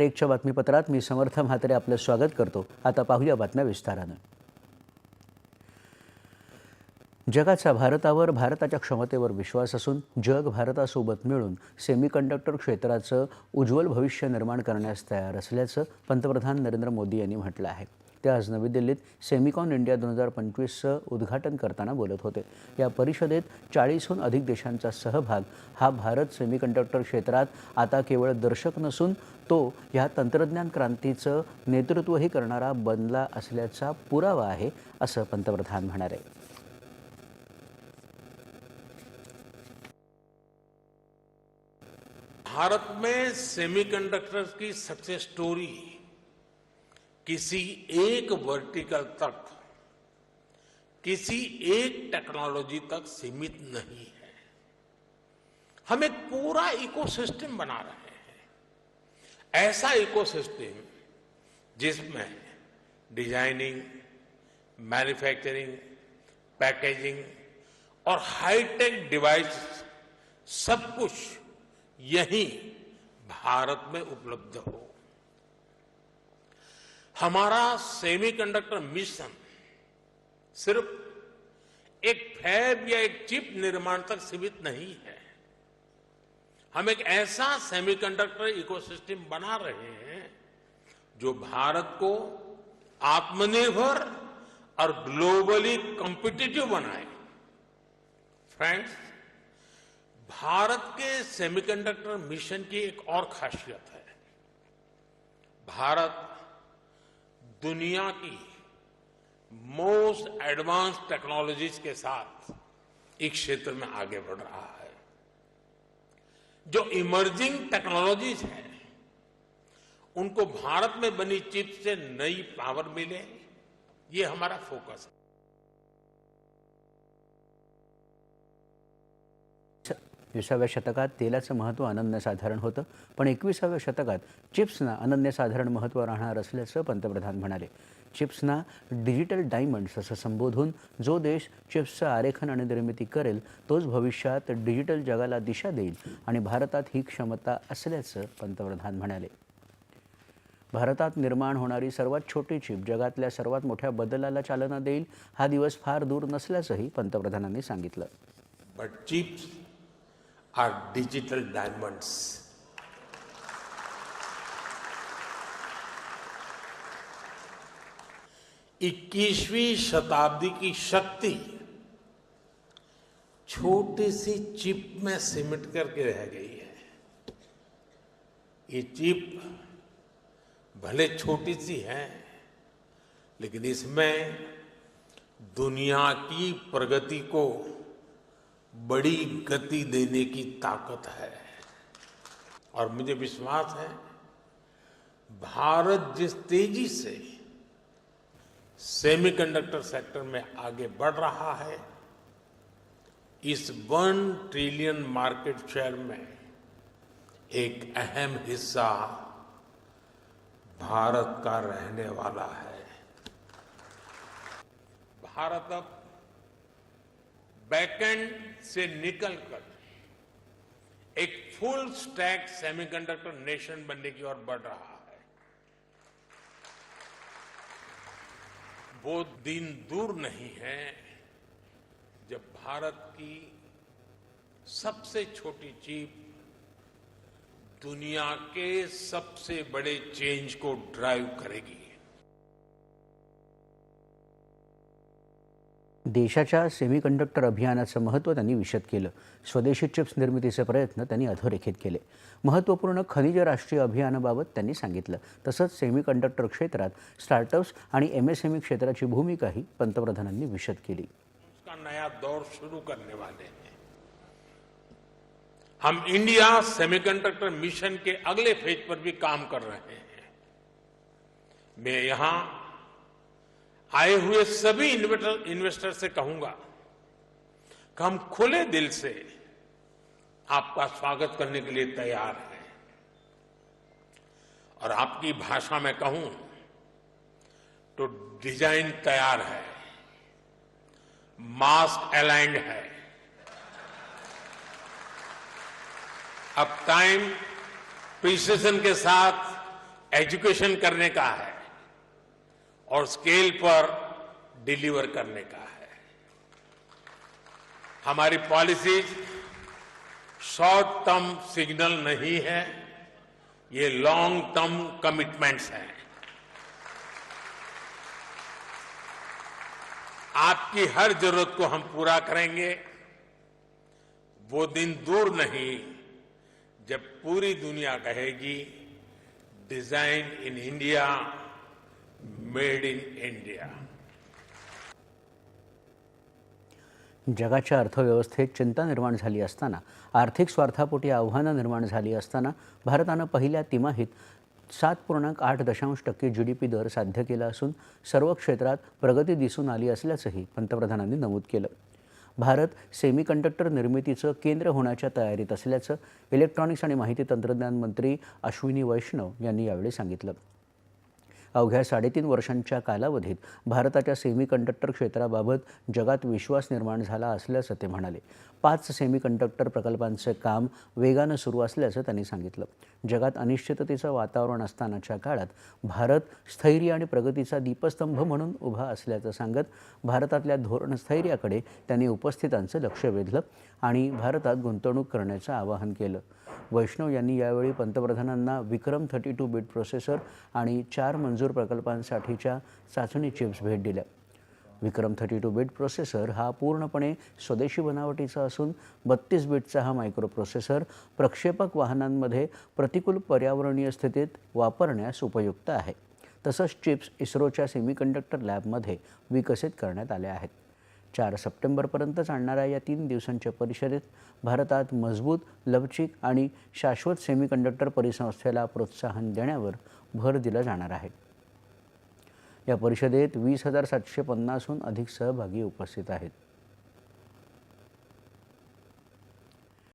एकच्या बातमीपत्रात मी समर्थ म्हात्रे आपलं स्वागत करतो. आता पाहूया बातम्या विस्तारानं. जगाचा भारतावर भारताच्या क्षमतेवर विश्वास असून जग भारतासोबत मिळून सेमीकंडक्टर क्षेत्राचं उज्ज्वल भविष्य निर्माण करण्यास तयार असल्याचं पंतप्रधान नरेंद्र मोदी यांनी म्हटलं आहे. ते आज नवी दिल्लीत सेमिकॉन इंडिया दोन हजार पंचवीसचं उद्घाटन करताना बोलत होते. या परिषदेत चाळीसहून अधिक देशांचा सहभाग हा भारत सेमीकंडक्टर क्षेत्रात आता केवळ दर्शक नसून तो ह्या तंत्रज्ञान क्रांतीचं नेतृत्वही करणारा बनला असल्याचा पुरावा आहे असं पंतप्रधान म्हणाले. भारत में सेमीकंडक्टर्स की सक्सेस स्टोरी किसी एक वर्टिकल तक, किसी एक टेक्नोलॉजी तक सीमित नहीं है। हम एक पूरा इकोसिस्टम बना रहे हैं। ऐसा इकोसिस्टम जिसमें डिज़ाइनिंग, मैन्युफैक्चरिंग, पैकेजिंग और हाईटेक डिवाइस सब कुछ यही भारत में उपलब्ध हो। हमारा सेमीकंडक्टर मिशन सिर्फ़ एक फैब या एक चिप निर्माण तक सीमित नहीं है। हम एक ऐसा सेमीकंडक्टर इकोसिस्टम बना रहे हैं जो भारत को आत्मनिर्भर और ग्लोबली कॉम्पिटिटिव बनाए। फ्रेंड्स, भारत के सेमीकंडक्टर मिशन की एक और खासियत है। भारत दुनिया की मोस्ट एडवांस टेक्नोलॉजीज़ के साथ इस क्षेत्र में आगे बढ़ रहा है। जो इमर्जिंग टेक्नोलॉजीज़ हैं, उनको भारत में बनी चिप से नई पावर मिले। ये हमारा फोकस है। विसाव्या शतकात तेलाचं महत्त्व अनन्यसाधारण होतं पण एकविसाव्या शतकात चिप्सना अनन्यसाधारण महत्त्व राहणार असल्याचं पंतप्रधान म्हणाले. चिप्सना डिजिटल डायमंड्स असं संबोधून जो देश चिप्सचं आरेखन आणि निर्मिती करेल तोच भविष्यात डिजिटल जगाला दिशा देईल आणि भारतात ही क्षमता असल्याचं पंतप्रधान म्हणाले. भारतात निर्माण होणारी सर्वात छोटी चिप जगातल्या सर्वात मोठ्या बदलाला चालना देईल हा दिवस फार दूर नसल्याचंही पंतप्रधानांनी सांगितलं. But chips are digital diamonds. इक्कीसवीं शताब्दी की शक्ति छोटी सी चिप में सिमट करके रह गई है ये चिप भले छोटी सी है, लेकिन इसमें दुनिया की प्रगति को बड़ी गति देने की ताकत है। और मुझे विश्वास है, भारत जिस तेज़ी से सेमीकंडक्टर सेक्टर में आगे बढ़ रहा है, इस वन ट्रिलियन मार्केट शेयर में एक अहम हिस्सा भारत का रहने वाला है। भारत अब बैकएंड से निकलकर एक फुल स्टैक सेमीकंडक्टर नेशन बनने की ओर बढ़ रहा है। वो दिन दूर नहीं है जब भारत की सबसे छोटी चीप दुनिया के सबसे बड़े चेंज को ड्राइव करेगी। देशाच्या सेमीकंडक्टर अभियानाचं महत्त्व त्यांनी विशद केलं. स्वदेशी चिप्स निर्मितीचे प्रयत्न त्यांनी अधोरेखित केले. महत्त्वपूर्ण खनिज राष्ट्रीय अभियानाबाबत त्यांनी सांगितलं. तसंच सेमीकंडक्टर क्षेत्रात स्टार्टअप्स आणि एमएसएमई क्षेत्राची भूमिकाही पंतप्रधानांनी विशद केली. नया दौर शुरू करने वाले हैं। हम इंडिया सेमीकंडक्टर मिशन के अगले फेज पर भी काम कर रहे हैं। मैं यहां आए हुए सभी इन्वेस्टर इन्वेस्टर से कहूँगा कि हम खुले दिल से आपका स्वागत करने के लिए तैयार हैं। और आपकी भाषा में कहूँ तो डिज़ाइन तैयार है, मास्क अलाइंड है। अब टाइम प्रिसिशन के साथ एजुकेशन करने का है। और स्केल पर डिलीवर करने का है। हमारी पॉलिसीज़ शॉर्ट टर्म सिग्नल नहीं है, ये लॉन्ग टर्म कमिटमेंट्स हैं। आपकी हर ज़रूरत को हम पूरा करेंगे। वो दिन दूर नहीं, जब पूरी दुनिया कहेगी, design in India made in India. जगाच्या अर्थव्यवस्थेत चिंता निर्माण झाली असताना आर्थिक स्वार्थापोटी आव्हानं निर्माण झाली असताना भारतानं पहिल्या तिमाहीत सात पूर्णांक आठ दशांश टक्के जी डी पी दर साध्य केला असून सर्व क्षेत्रात प्रगती दिसून आली असल्याचंही पंतप्रधानांनी नमूद केलं. भारत सेमीकंडक्टर निर्मितीचं केंद्र होण्याच्या तयारीत असल्याचं इलेक्ट्रॉनिक्स आणि माहिती तंत्रज्ञान मंत्री अश्विनी वैष्णव यांनी यावेळी सांगितलं. अवघ्या साडेतीन वर्षांच्या कालावधीत भारताच्या सेमीकंडक्टर क्षेत्राबाबत जगात विश्वास निर्माण झाला असल्याचं ते म्हणाले. पाच सेमीकंडक्टर प्रकल्पांचे काम वेगानं सुरू असल्याचं त्यांनी सांगितलं. जगात अनिश्चिततेचं वातावरण असतानाच्या काळात भारत स्थैर्य आणि प्रगतीचा दीपस्तंभ म्हणून उभा असल्याचं सांगत भारतातल्या धोरण स्थैर्याकडे त्यांनी उपस्थितांचं लक्ष वेधलं आणि भारतात गुंतवणूक करण्याचं आवाहन केलं. वैष्णव यांनी यावेळी पंतप्रधानांना Vikram thirty two bit processor आणि चार मंजूर प्रकल्पांसाठीच्या चाचणी चिप्स भेट दिल्या. Vikram thirty two bit processor हा पूर्णपणे स्वदेशी बनावटीचा असून बत्तीस बीटचा हा मायक्रो प्रोसेसर प्रक्षेपक वाहनांमध्ये प्रतिकूल पर्यावरणीय स्थितीत वापरण्यास उपयुक्त आहे. तसंच चिप्स इस्रोच्या सेमीकंडक्टर लॅबमध्ये विकसित करण्यात आल्या आहेत. चार सप्टेंबरपर्यंत चालणाऱ्या या तीन दिवसांच्या परिषदेत भारतात मजबूत लवचिक आणि शाश्वत सेमीकंडक्टर परिसंस्थेला प्रोत्साहन देण्यावर भर दिला जाणार आहे. या परिषदेत वीस हजार सातशे पन्नासहून अधिक सहभागी उपस्थित आहेत.